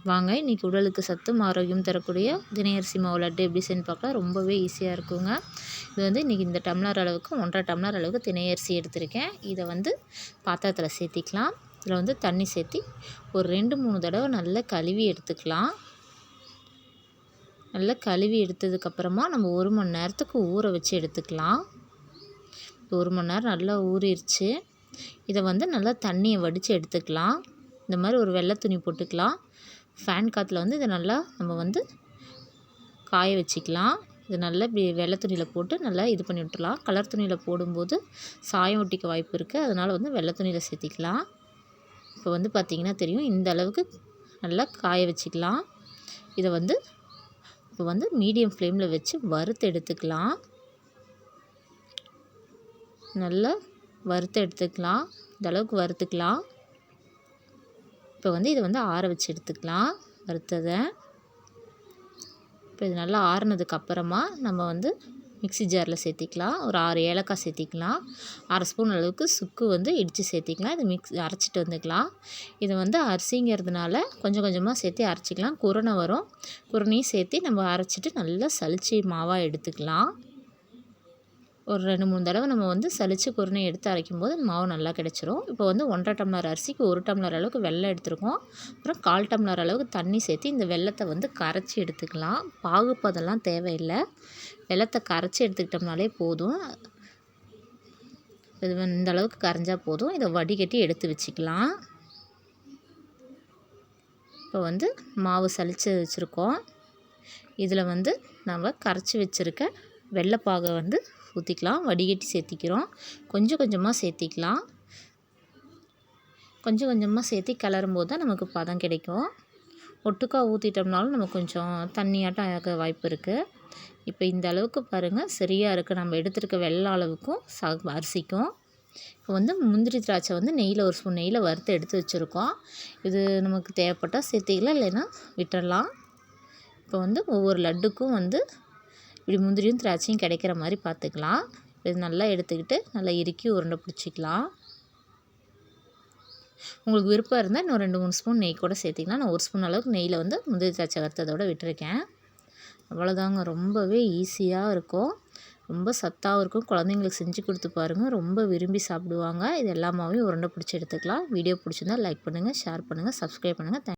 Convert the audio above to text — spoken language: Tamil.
வாங்க இன்றைக்கி உடலுக்கு சத்தும் ஆரோக்கியம் தரக்கூடிய தினையரிசி மாவு லட்டு எப்படி செஞ்சு பார்க்கலாம். ரொம்பவே ஈஸியாக இருக்குங்க. இது வந்து இன்றைக்கி இந்த டம்ளர் அளவுக்கு ஒன்றரை டம்ளர் அளவுக்கு தினையரிசி எடுத்திருக்கேன். இதை வந்து பாத்திரத்தில் சேர்த்திக்கலாம். இதில் வந்து தண்ணி சேர்த்தி ஒரு ரெண்டு மூணு தடவை நல்லா கழுவி எடுத்துக்கலாம். நல்லா கழுவி எடுத்ததுக்கப்புறமா நம்ம ஒரு மணி நேரத்துக்கு ஊற வச்சு எடுத்துக்கலாம். ஒரு மணி நேரம் நல்லா ஊறிடுச்சு இதை வந்து நல்லா தண்ணியை வடித்து எடுத்துக்கலாம். இந்த மாதிரி ஒரு வெள்ளை துணி போட்டுக்கலாம். ஃபேன் காற்றுல வந்து இதை நல்லா நம்ம வந்து காய வச்சுக்கலாம். இது நல்லா இப்படி வெள்ளை துணியில் போட்டு நல்லா இது பண்ணி விட்டுலாம் கலர் துணியில் போடும்போது சாயம் ஒட்டிக்க வாய்ப்பு இருக்குது அதனால் வந்து வெள்ளை துணியில் சேர்த்திக்கலாம். இப்போ வந்து பார்த்திங்கன்னா தெரியும். இந்த அளவுக்கு நல்லா காய வச்சுக்கலாம். இதை வந்து இப்போ வந்து மீடியம் ஃப்ளேமில் வச்சு வறுத்து எடுத்துக்கலாம். நல்லா வறுத்து எடுத்துக்கலாம். இந்த அளவுக்கு வறுத்துக்கலாம். இப்போ வந்து இதை வந்து ஆற வச்சு எடுத்துக்கலாம். வறுத்ததை. இப்போ இது நல்லா ஆறுனதுக்கப்புறமா நம்ம வந்து மிக்சி ஜாரில் சேர்த்திக்கலாம். ஒரு ஆறு ஏலக்காய் சேர்த்திக்கலாம். அரை ஸ்பூன் அளவுக்கு சுக்கு வந்து இடித்து சேர்த்திக்கலாம். இது மிக்ஸ் அரைச்சிட்டு வந்துக்கலாம். இதை வந்து அரிசிங்கிறதுனால கொஞ்சம் கொஞ்சமாக சேர்த்து அரைச்சிக்கலாம். குரணை வரும். குரணையும் சேர்த்து நம்ம அரைச்சிட்டு நல்லா சளிச்சு மாவாக எடுத்துக்கலாம். ஒரு ரெண்டு மூணு தடவை நம்ம வந்து சளிச்சு குருணை எடுத்து அரைக்கும் போது மாவு நல்லா கிடச்சிரும். இப்போ வந்து ஒன்றரை டம்ளர் அரிசிக்கு ஒரு டம்ளர் அளவுக்கு வெள்ளம் எடுத்துருக்கோம். அப்புறம் கால் டம்ளர் அளவுக்கு தண்ணி சேர்த்து இந்த வெள்ளத்தை வந்து கரைச்சி எடுத்துக்கலாம். பாகுப்பதெல்லாம் தேவையில்லை. வெள்ளத்தை கரைச்சி எடுத்துக்கிட்டோம்னாலே போதும். இது இந்த அளவுக்கு கரைஞ்சால் போதும். இதை வடிகட்டி எடுத்து வச்சுக்கலாம். இப்போ வந்து மாவு சளிச்சு வச்சுருக்கோம். இதில் வந்து நம்ம கரைச்சி வச்சுருக்க வெள்ளைப்பாகை வந்து ஊற்றிக்கலாம் வடிகட்டி சேர்த்திக்கிறோம். கொஞ்சம் கொஞ்சமாக சேர்த்திக்கலாம். கொஞ்சம் கொஞ்சமாக சேர்த்து கிளறும் போது தான் நமக்கு பதம் கிடைக்கும். ஒட்டுக்கா ஊற்றிட்டோம்னாலும் நமக்கு கொஞ்சம் தண்ணியாட்டம் ஆக வாய்ப்பு இருக்குது இப்போ இந்த அளவுக்கு பாருங்கள் சரியாக இருக்குது நம்ம எடுத்துருக்க வெள்ளை அளவுக்கும் ச அரிசிக்கும். இப்போ வந்து முந்திரி திராட்சை வந்து நெய்யில் ஒரு ஸ்பூன் நெய்யில் வறுத்து எடுத்து வச்சுருக்கோம். இது நமக்கு தேவைப்பட்டால் சேர்த்திக்கலாம் இல்லைன்னா விட்டுடலாம் இப்போ வந்து ஒவ்வொரு லட்டுக்கும் வந்து இப்படி முந்திரியும் திராட்சையும் கிடைக்கிற மாதிரி பார்த்துக்கலாம். இது நல்லா எடுத்துக்கிட்டு நல்லா இறுக்கி உருண்டை பிடிச்சிக்கலாம். உங்களுக்கு விருப்பம் இருந்தால் இன்னும் ரெண்டு மூணு ஸ்பூன் நெய் கூட சேர்த்திக்கலாம். நான் ஒரு ஸ்பூன் அளவுக்கு நெய்யில் வந்து முந்திரி திராட்சை வறுத்ததோடு விட்டுருக்கேன். அவ்வளோதாங்க. ரொம்பவே ஈஸியாக இருக்கும். ரொம்ப சத்தாகவும் இருக்கும். குழந்தைங்களுக்கு செஞ்சு கொடுத்து பாருங்கள் ரொம்ப விரும்பி சாப்பிடுவாங்க. இது எல்லாமாவையும் உருண்டை பிடிச்சி எடுத்துக்கலாம். வீடியோ பிடிச்சிருந்தால் லைக் பண்ணுங்கள் ஷேர் பண்ணுங்கள் சப்ஸ்கிரைப் பண்ணுங்கள் தேங்க்